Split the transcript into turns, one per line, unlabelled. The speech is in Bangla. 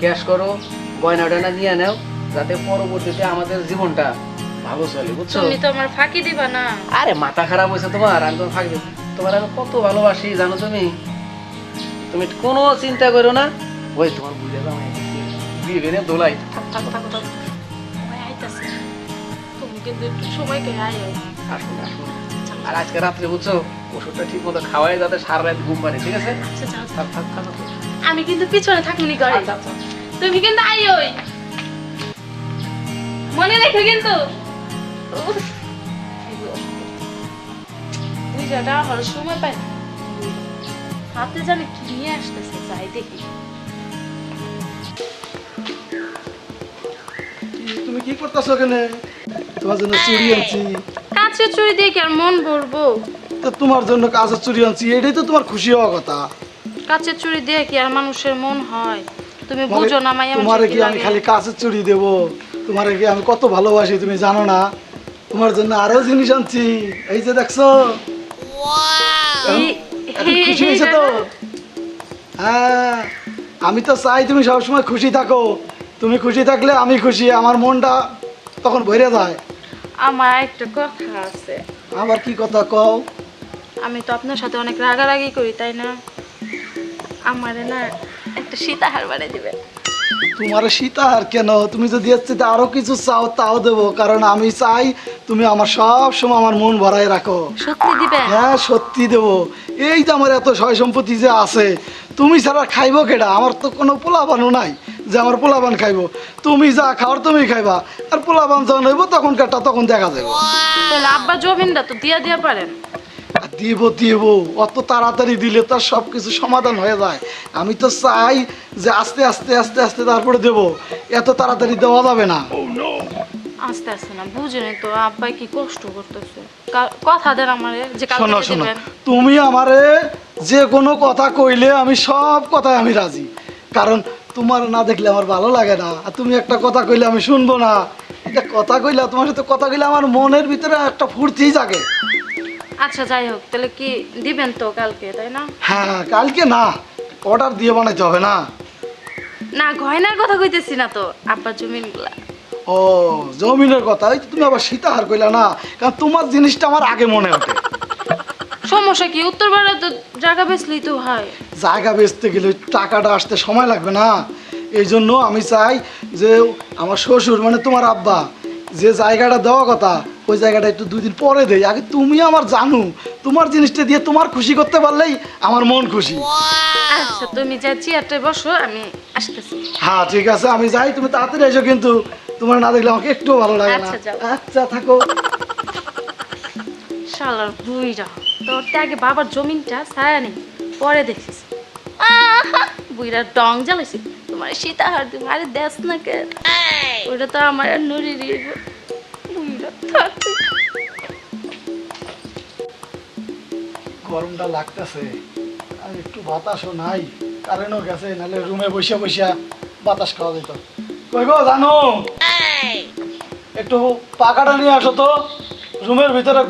ক্যাশ করো গয়না টয়না নিয়ে নাও যাতে পরবর্তীতে আমাদের জীবনটা ভালো চলে বুঝছ?
তুমি তো আমার ফাঁকি দিবা না।
আরে মাথা খারাপ হয়েছে তোমার আমি তোমার ফাঁকি দেব। তোমার আমি কত ভালোবাসি জানো তুমি? তুমি কোনো চিন্তা করো না। ওই তোমার বুঝে যাও বিয়ে বেনে দোলাই থাক, থাকো থাকো থাকো।
ওই আইতাছে। তুমি কিন্তু একটু সময়কে আয়ো।
আসুন আসুন। আর আজকে রাত্রে বুঝছ ওষুধটা ঠিক মতো খাওয়াই যাতে সারা রাত ঘুম পারে ঠিক আছে?
আচ্ছা
থাক থাক থাক।
আমি কিন্তু পিছনে থাকুনি ঘরে।
আচ্ছা, আচ্ছা।
তুমি কিন্তু আইওই মনে রেখো কিন্তু। উফ, আমার সময় পাই হাতে জানি কি নিয়ে আসতেছে যাই দেখি।
তুমি কি করতেছো ওখানে তোমার জন্য চুরি আনছি।
কাছে চুরি দিয়ে কি আর মন ভরবো।
তো তোমার জন্য কাজের চুরি আনছি এটাই তো তোমার খুশি হওয়া কথা।
কাছে চুরি দিয়ে কি আর মানুষের মন হয়? তুমি বুঝো না মাইয়া
তোমারে কি
কি
আমি খালি কাজের চুরি দেব? তোমারে কি আমি কত ভালোবাসি তুমি জানো না? তোমার জন্য আরও জিনিস আনছি। এই যে দেখছ?
এই-
এখন
এই-
খুশি হয়েছে তো? হ্যাঁ আমি তো চাই তুমি সবসময় খুশি থাকো। তুমি খুশি থাকলে আমি খুশি আমার মনটা তখন ভরে যায়।
আমার একটা কথা আছে।
আবার কি কথা কও?
আমি তো আপনার সাথে অনেক রাগারাগি করি তাই না? আমারে না একটা সীতাহার বানিয়ে দিবে।
তোমার সীতা আর কেন? তুমি যদি এর আরও কিছু চাও তাও দেবো। কারণ আমি চাই তুমি আমার সব সময় আমার মন ভরায় রাখো।
সত্যি দিবেন
হ্যাঁ সত্যি দেবো। এই যে আমার এত সয় সম্পত্তি যে আছে তুমি ছাড়া খাইবো কেডা? আমার তো কোনো পোলাবানও নাই যে আমার পোলাবান খাইবো। তুমি যা খাওয়ার তুমি খাইবা। আর পোলাবান যখন হইব তখন কাটা তখন দেখা যাবে
তাহলে আব্বা জমিনটা তো দিয়া দিয়া পারেন।
দিব দিব। অত তাড়াতাড়ি দিলে তার সব কিছু সমাধান হয়ে যায়। আমি তো চাই যে আস্তে আস্তে আস্তে আস্তে তারপরে দেব। এত তাড়াতাড়ি দেওয়া যাবে না।
আস্তে আস্তে না বুঝেনি তো আব্বা কি কষ্ট করতেছে। কথা দেন আমারে যে
শোনো শোনো। তুমি আমারে যে কোনো কথা কইলে আমি সব কথায় আমি রাজি। কারণ তোমার না দেখলে আমার ভালো লাগে না। আর তুমি একটা কথা কইলে আমি শুনব না। এটা কথা কইলে তোমার সাথে কথা কইলে আমার মনের ভিতরে একটা ফুর্তি জাগে।
আচ্ছা যাই হোক তাহলে কি দিবেন তো কালকে তাই না?
হ্যাঁ কালকে না অর্ডার দিয়ে বানাইতে হবে না।
না গয়নার কথা কইতেছি না তো আব্বার জমিনগুলা।
ও জমিনের কথা এই তো তুমি আবার সীতাহার কইলা না কারণ তোমার জিনিসটা আমার আগে মনে ওঠে।
সমস্যা কি? উত্তর তো জায়গা বেচলেই তো হয়।
জায়গা বেচতে গেলে টাকাটা আসতে সময় লাগবে না। এই জন্য আমি চাই যে আমার শ্বশুর মানে তোমার আব্বা যে জায়গাটা দেওয়া কথা ওই জায়গাটা একটু দুই দিন পরে দেয় আগে তুমি আমার জানো তোমার জিনিসটা দিয়ে তোমার খুশি করতে পারলেই আমার মন খুশি।
আচ্ছা তুমি যা চেয়ারটায় বসো আমি আসতেছি।
হ্যাঁ ঠিক আছে আমি যাই তুমি তাড়াতাড়ি এসো কিন্তু। তোমার না দেখলে আমাকে একটু ভালো লাগে না।
আচ্ছা,
আচ্ছা থাকো।
শালার বুইরা তোর তো আগে বাবার জমিনটা ছায়া নেই পরে দেখিস আহা, বুইরা ডং জ্বালাইছি তোমার সীতাহার তুমি আরে দেখ না কে। ওটা তো আমার নুরি
গরমটা লাগতেছে। আর একটু বাতাসও নাই কারেন্টও গেছে নাহলে রুমে বসে বসে বাতাস খাওয়া যেত। কই গো জানো? একটু পাকাটা নিয়ে আসো তো। রুমের ভিতরে